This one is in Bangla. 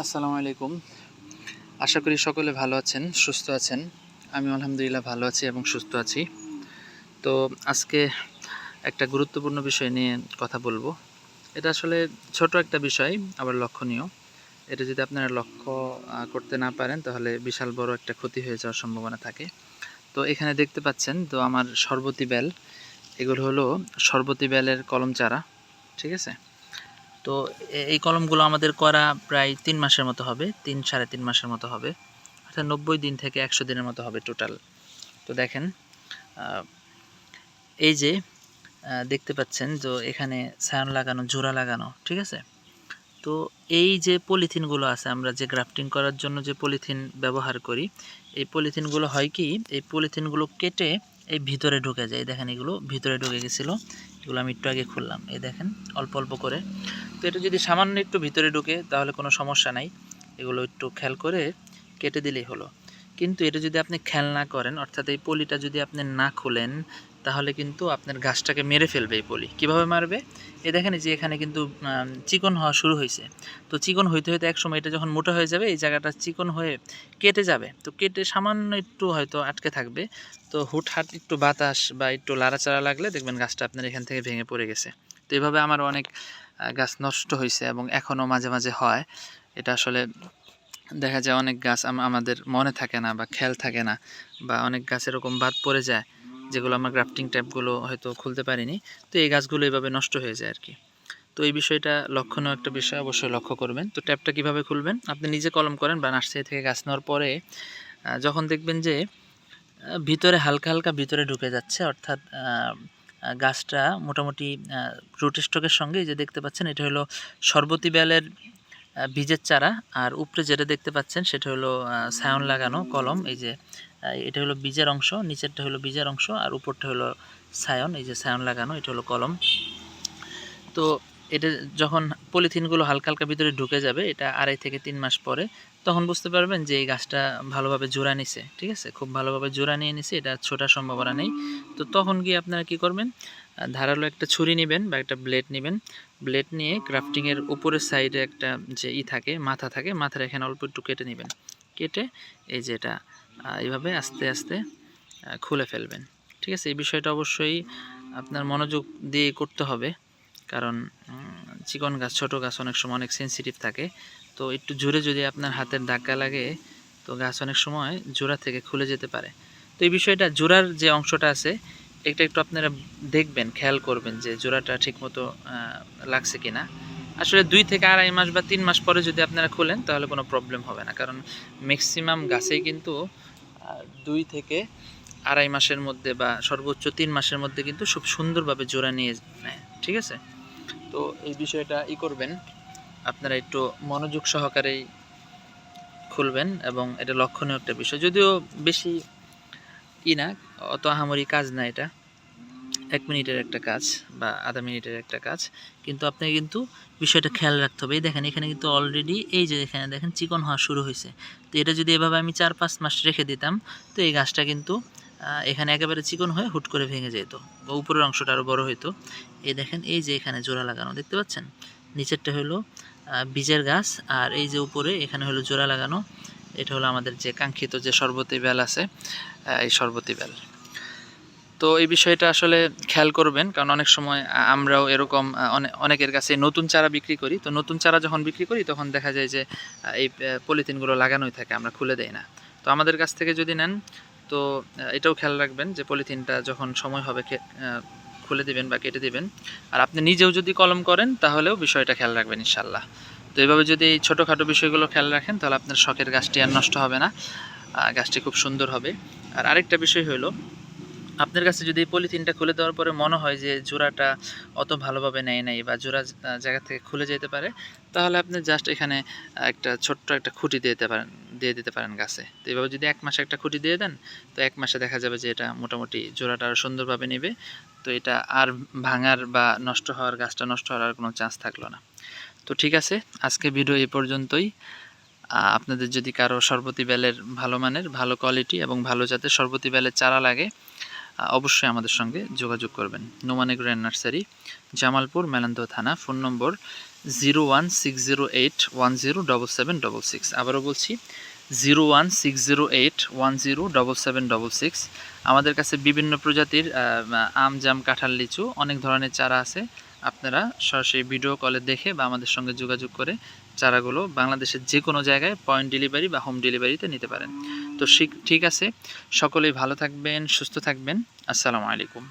আসসালামু আলাইকুম। আশা করি সকলে ভালো আছেন, সুস্থ আছেন। আমি আলহামদুলিল্লাহ ভালো আছি এবং সুস্থ আছি। তো আজকে একটা গুরুত্বপূর্ণ বিষয় নিয়ে কথা বলব। এটা আসলে ছোট একটা বিষয়, আবার লক্ষণীয়। এটা যদি আপনারা লক্ষ্য করতে না পারেন, তাহলে বিশাল বড় একটা ক্ষতি হয়ে যাওয়ার সম্ভাবনা থাকে। তো এখানে দেখতে পাচ্ছেন, তো আমার সর্বতি বেল এগুলো হলো সর্বতি বেলের কলম চারা ঠিক আছে? তো এই কলমগুলো আমাদের করা প্রায় তিন মাসের মতো হবে, তিন, সাড়ে তিন মাসের মতো হবে, অর্থাৎ নব্বই দিন থেকে একশো দিনের মতো হবে টোটাল তো দেখেন এই যে দেখতে পাচ্ছেন তো এখানে সায়ন লাগানো, জোড়া লাগানো, ঠিক আছে? তো এই যে পলিথিনগুলো আছে, আমরা যে গ্রাফটিং করার জন্য যে পলিথিন ব্যবহার করি, এই পলিথিনগুলো হয় কি, এই পলিথিনগুলো কেটে এই ভিতরে ঢুকে যায়। দেখেন এগুলো ভিতরে ঢুকে গেছিল। এগুলো আমি একটু আগে খুললাম। এই দেখেন, অল্প অল্প করে। তো এটা যদি সামান্য একটু ভিতরে ঢুকে, তাহলে কোনো সমস্যা নাই। এগুলো একটু খেয়াল করে কেটে দিলেই হলো। কিন্তু এটা যদি আপনি খেয়াল না করেন, অর্থাৎ এই পলিটা যদি আপনি না খুলেন তাহলে কিন্তু আপনার গাছটাকে মেরে ফেলবে এই পলি। কীভাবে মারবে? এ দেখেন যে এখানে কিন্তু চিকন হওয়া শুরু হয়েছে। তো চিকন হইতে হইতে এক সময় এটা যখন মোটা হয়ে যাবে, এই জায়গাটা চিকন হয়ে কেটে যাবে। তো কেটে সামান্য একটু হয়তো আটকে থাকবে। তো হুটহাট একটু বাতাস বা একটু লাড়াচাড়া লাগলে দেখবেন গাছটা আপনার এখান থেকে ভেঙে পড়ে গেছে। তো এইভাবে আমার অনেক গাছ নষ্ট হয়েছে এবং এখনও মাঝে মাঝে হয়। এটা আসলে দেখা যায় অনেক গাছ আমাদের মনে থাকে না বা খেয়াল থাকে না বা অনেক গাছ এরকম বাদ পড়ে যায়। যেগুলো আমার গ্রাফটিং ট্যাপগুলো হয়তো খুলতে পারিনি, তো এই গাছগুলো এইভাবে নষ্ট হয়ে যায় আর কি তো এই বিষয়টা লক্ষণীয় একটা বিষয়, অবশ্যই লক্ষ্য করবেন। তো ট্যাপটা কীভাবে খুলবেন? আপনি নিজে কলম করেন, বা নার্সারি থেকে গাছ নেওয়ার পরে যখন দেখবেন যে ভিতরে হালকা হালকা ভিতরে ঢুকে যাচ্ছে, অর্থাৎ গাছটা মোটামুটি রুট স্টকের সঙ্গে যে দেখতে পাচ্ছেন, এটা হলো সর্বতি বেলের বীজের চারা, আর উপরে যেটা দেখতে পাচ্ছেন, সেটা হলো সায়ন লাগানো কলম, এই যে এটা হলো বীজের অংশ, নিচেরটা হলো বীজের অংশ, আর উপরটা হলো সায়ন, এই যে সায়ন লাগানো, এটা হলো কলম। তো এটা যখন পলিথিনগুলো হালকা হালকা ভিতরে ঢুকে যাবে, এটা আড়াই থেকে তিন মাস পরে, তখন বুঝতে পারবেন যে এই গাছটা ভালোভাবে জোড়া নিছে, ঠিক আছে? খুব ভালোভাবে জোড়া নিয়ে নিছে, এটা ছোটার সম্ভাবনা নেই। তো তখন গিয়ে আপনারা কি করবেন? ধারালো একটা ছুরি নেবেন বা একটা ব্লেড নেবেন। ব্লেড নিয়ে ক্রাফটিংয়ের উপরের সাইডে একটা যে ই থাকে, মাথা থাকে, মাথার এখানে অল্প একটু কেটে নেবেন। কেটে এই যে এটা এইভাবে আস্তে আস্তে খুলে ফেলবেন। ঠিক আছে? এই বিষয়টা অবশ্যই আপনার মনোযোগ দিয়ে করতে হবে। কারণ চিকন গাছ, ছোট গাছ অনেক সময় অনেক সেনসিটিভ থাকে। তো একটু জোরে যদি আপনার হাতের ধাক্কা লাগে, তো গাছ অনেক সময় জোড়া থেকে খুলে যেতে পারে। তো এই বিষয়টা জোড়ার যে অংশটা আছে, এটা একটু আপনারা দেখবেন, খেয়াল করবেন যে জোড়াটা ঠিকমতো লাগছে কিনা। আসলে দুই থেকে আড়াই মাস বা তিন মাস পরে যদি আপনারা খুলেন, তাহলে কোনো প্রবলেম হবে না। কারণ ম্যাক্সিমাম গাছেই কিন্তু দুই থেকে আড়াই মাসের মধ্যে বা সর্বোচ্চ তিন মাসের মধ্যে কিন্তু খুব সুন্দরভাবে জোড়া নিয়ে নেয়, ঠিক আছে? তো এই বিষয়টা ই করবেন, আপনারা একটু মনোযোগ সহকারেই খুলবেন এবং এটা লক্ষণীয় একটা বিষয়। যদিও বেশি ই না, অত আহামরি কাজ না এটা। এক মিনিটের একটা কাজ বা আধা মিনিটের একটা কাজ, কিন্তু আপনি কিন্তু বিষয়টা খেয়াল রাখতে হবে। এই দেখেন, এখানে কিন্তু অলরেডি এই যে এখানে দেখেন চিকন হওয়া শুরু হয়েছে। তো এটা যদি এভাবে আমি চার পাঁচ মাস রেখে দিতাম, তো এই গাছটা কিন্তু এখানে একেবারে চিকন হয়ে হুট করে ভেঙে যেত বা উপরের অংশটা আরও বড় হইতো। এই দেখেন, এই যে এখানে জোড়া লাগানো, দেখতে পাচ্ছেন? নিচেরটা হলো বীজের গাছ, আর এই যে উপরে এখানে হলো জোড়া লাগানো। এটা হলো আমাদের যে কাঙ্ক্ষিত যে সর্বতী বেল আছে এই সর্বতী বেল। তো এই বিষয়টা আসলে খেয়াল করবেন, কারণ অনেক সময় আমরাও এরকম অনেকের কাছে নতুন চারা বিক্রি করি। তো নতুন চারা যখন বিক্রি করি, তখন দেখা যায় যে এই পলিথিনগুলো লাগানোই থাকে, আমরা খুলে দেই না। তো আমাদের কাছ থেকে যদি নেন, তো এটাও খেয়াল রাখবেন যে, পলিথিনটা যখন সময় হবে খুলে দিবেন বা কেটে দিবেন। আর আপনি নিজেও যদি কলম করেন, তাহলেও বিষয়টা খেয়াল রাখবেন ইনশাল্লাহ। তো এইভাবে যদি এই ছোটোখাটো বিষয়গুলো খেয়াল রাখেন, তাহলে আপনার শখের গাছটি আর নষ্ট হবে না। গাছটি খুব সুন্দর হবে। আর আরেকটা বিষয় হলো আপনার কাছে যদি পলিথিনটা খুলে দেওয়ার পরে মনে হয় যে জোড়াটা অত ভালোভাবে নেয় নাই বা জোড়া জায়গা থেকে খুলে যেতে পারে, তাহলে আপনি জাস্ট এখানে একটা ছোট্ট একটা খুঁটি দিয়ে দিতে পারেন, দিয়ে দিতে পারেন গাছে। তো এইভাবে যদি এক মাসে একটা খুঁটি দিয়ে দেন, তো এক মাসে দেখা যাবে যে এটা মোটামুটি জোড়াটা আরও সুন্দরভাবে নেবে। তো এটা আর ভাঙার বা নষ্ট হওয়ার, গাছটা নষ্ট হওয়ার আর কোনো চান্স থাকল না। তো ঠিক আছে, আজকে ভিডিও এ পর্যন্তই। আপনাদের যদি কারও সর্বতি বেলের ভালো মানের, ভালো কোয়ালিটি এবং ভালো জাতের সর্বতি বেলের চারা লাগে অবশ্যই আমাদের সঙ্গে যোগাযোগ করবেন। নোমানে গ্র্যান্ড নার্সারি জামালপুর মেলান্দ থানা, phone number zero one six zero eight one zero double seven double six আবারও বলছি zero one six zero eight one zero double seven double six আমাদের কাছে বিভিন্ন প্রজাতির আম, জাম, কাঁঠাল, লিচু অনেক ধরনের চারা আছে। আপনারা সরাসরি ভিডিও কলে দেখে বা আমাদের সঙ্গে যোগাযোগ করে চারাগুলো বাংলাদেশের যে কোনো জায়গায় পয়েন্ট ডেলিভারি বা হোম ডেলিভারিতে নিতে পারেন। তো ঠিক আছে। সকলেই ভালো থাকবেন সুস্থ থাকবেন। আসসালামু আলাইকুম।